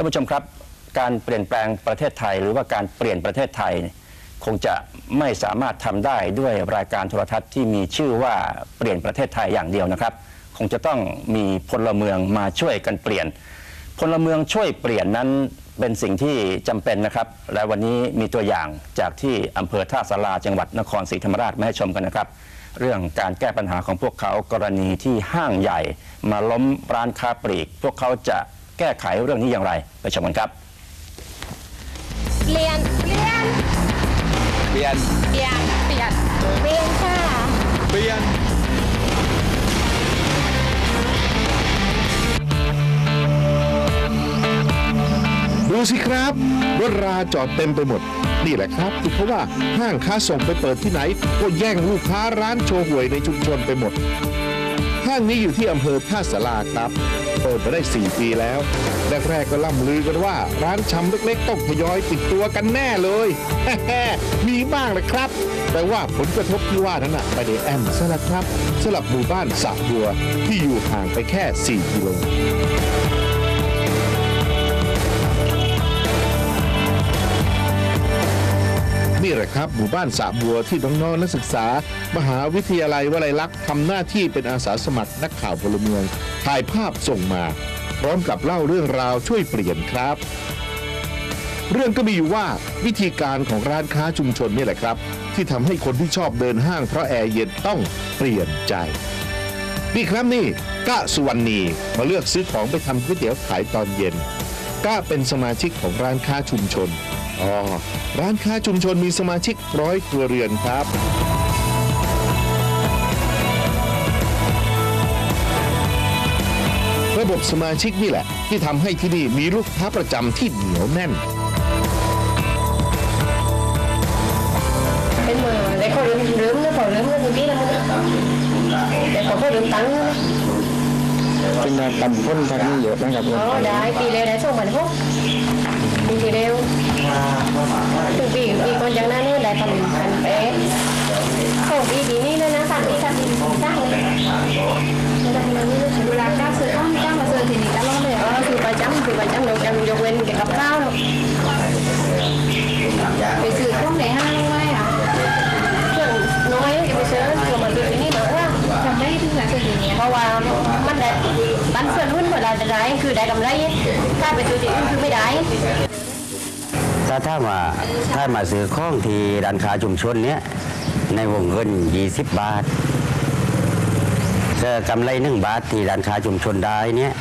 านผู้ชมครับ การเปลี่ยนแปลงประเทศไทย หรือว่าการเปลี่ยนประเทศไทย คงจะไม่สามารถทำได้ด้วยรายการโทรทัศน์ที่มีชื่อว่าเปลี่ยนประเทศไทยอย่างเดียวนะครับ คงจะต้องมีพลเมืองมาช่วยกันเปลี่ยน พลเมืองช่วยเปลี่ยนนั้นเป็นสิ่งที่จำเป็นนะครับ และวันนี้มีตัวอย่างจากที่อำเภอท่าสาราจังหวัดนครศรีธรรมราชมาให้ชมกันนะครับ เรื่องการแก้ปัญหาของพวกเขากรณีที่ห้างใหญ่ มาล้มร้านค้าปลีก พวกเขาจะ แก้ไขเรื่องนี้อย่างไร ไปชมกันครับเปลี่ยน เปลี่ยน เปลี่ยน เปลี่ยนเปลี่ยนเปลี่ยนค่ะ เปลี่ยน ดูสิครับรถราจอดเต็มไปหมด นี่แหละครับที่เขาว่าห้างค้าส่งไปเปิดที่ไหน ก็แย่งลูกค้าร้านโชว์หวยในชุมชนไปหมด ห้างนี้อยู่ที่อำเภอท่าสาราครับเปิดมาได้ 4 ปีแล้วแรกๆก็ล่ำลือกันว่า ร้านชำเล็กๆต้องทยอยปิดตัวกันแน่เลยมีบ้างแหละครับ แต่ว่าผลกระทบที่ว่านั้นน่ะไม่ได้แอมซะละครับสำหรับหมู่บ้านสระบัวที่อยู่ห่างไปแค่ 4 กิโล นี่แหละครับ หมู่บ้านสะบัวที่น้องๆนักศึกษา มหาวิทยาลัยวลัยลักษณ์ทำหน้าที่เป็นอาสาสมัครนักข่าวพลเมืองถ่ายภาพส่งมา พร้อมกับเล่าเรื่องราวช่วยเปลี่ยนครับ เรื่องก็มีอยู่ว่าวิธีการของร้านค้าชุมชนนี่แหละครับ ที่ทำให้คนที่ชอบเดินห้างเพราะแอร์เย็นต้องเปลี่ยนใจนี่ครับนี่ก้าสุวรรณีมาเลือกซื้อของไปทำก๋วยเตี๋ยวขายตอนเย็น ก้าเป็นสมาชิกของร้านค้าชุมชน อ๋อ ร้านค้าชุมชนมีสมาชิกร้อยครัวเรือนครับ ระบบสมาชิกนี่แหละ ที่ทำให้ที่นี่มีลูกค้าประจำที่เหนียวแน่น เป็นมือแต่เขาลืมลืมนะพอลืมเงินตรงนี้แล้วมันแต่เขาก็ลืมตังค์นะ เป็นการตำพ้นทางนี้เยอะนะครับอ๋อได้ปีเร็วได้สองพันหกปีที่แล้วถึงปีปีก่อนจากนั้นเนี่ยได้พันพัน เฟื่อนหุ้นเวลาจะได้คือได้กำไรถ้าไปซื้อที่อื่นคือไม่ได้ถ้าถ้ามาถ้ามาซื้อของที่ร้านค้าชุมชนเนี้ยในวงเงิน 20 บาทก็กำไรหนึ่งบาทที่ร้านค้าชุมชนได้เนี้ย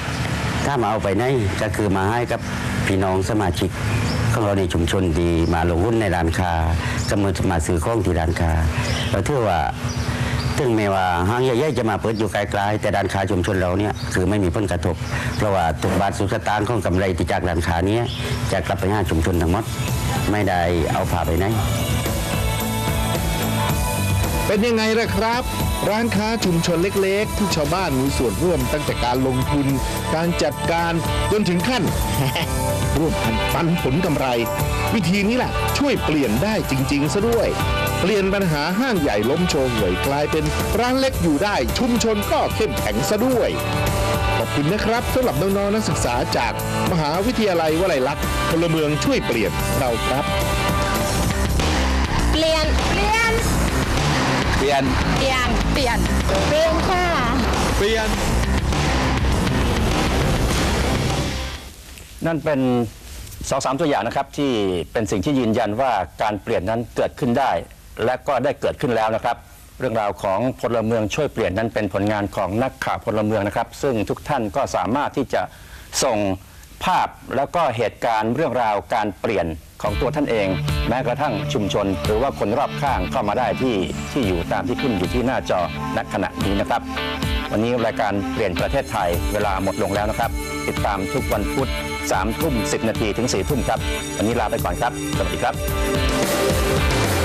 ถ้ามาเอาไปไหนก็คือมาให้กับพี่น้องสมาชิกของเราในชุมชนที่มาลงหุ้นในร้านค้าก็มามาซื้อของที่ร้านค้าเราถือว่า ถึงแม้ว่าห้างใหญ่ๆจะมาเปิดอยู่ไกลๆแต่ร้านค้าชุมชนเราเนี่ยคือไม่มีผลกระทบ เพราะว่าทุกบาทสุสตางค์ของกำไรที่จากร้านค้านี้จะกลับไปห้างชุมชนทั้งหมด ไม่ได้เอาผ่าไปไหนเป็นยังไงล่ะครับ ร้านค้าชุมชนเล็กๆ ที่ชาวบ้านมีส่วนร่วมตั้งแต่การลงทุน การจัดการจนถึงขั้น ร่วมกันปันผลกำไร วิธีนี้แหละช่วยเปลี่ยนได้จริง ๆ ซะด้วย เปลี่ยนปัญหาห้างใหญ่ล้มโชว์หวยกลายเป็นร้านเล็กอยู่ได้ ชุมชนก็เข้มแข็งซะด้วย ขอบคุณนะครับสำหรับน้องๆนักศึกษาจากมหาวิทยาลัยวลัยลักษณ์พลเมืองช่วยเปลี่ยนเราครับ เปลี่ยน เปลี่ยน เปลี่ยน เปลี่ยน เปลี่ยน เปลี่ยนค่ะ เปลี่ยน นั่นเป็นสองสามตัวอย่างนะครับที่เป็นสิ่งที่ยืนยันว่าการเปลี่ยนนั้นเกิดขึ้นได้ และก็ได้เกิดขึ้นแล้วนะครับ เรื่องราวของพลเมืองช่วยเปลี่ยนนั้นเป็นผลงานของนักข่าวพลเมืองนะครับ ซึ่งทุกท่านก็สามารถที่จะส่งภาพแล้วก็เหตุการณ์เรื่องราวการเปลี่ยนของตัวท่านเอง แม้กระทั่งชุมชน หรือว่าคนรอบข้างเข้ามาได้ที่ที่อยู่ตามที่ขึ้นอยู่ที่หน้าจอณขณะนี้นะครับ วันนี้รายการเปลี่ยนประเทศไทยเวลาหมดลงแล้วนะครับ ติดตามทุกวันพุธ3ทุ่ม 10 นาทีถึง 4 ทุ่มครับ วันนี้ลาไปก่อนครับ สวัสดีครับ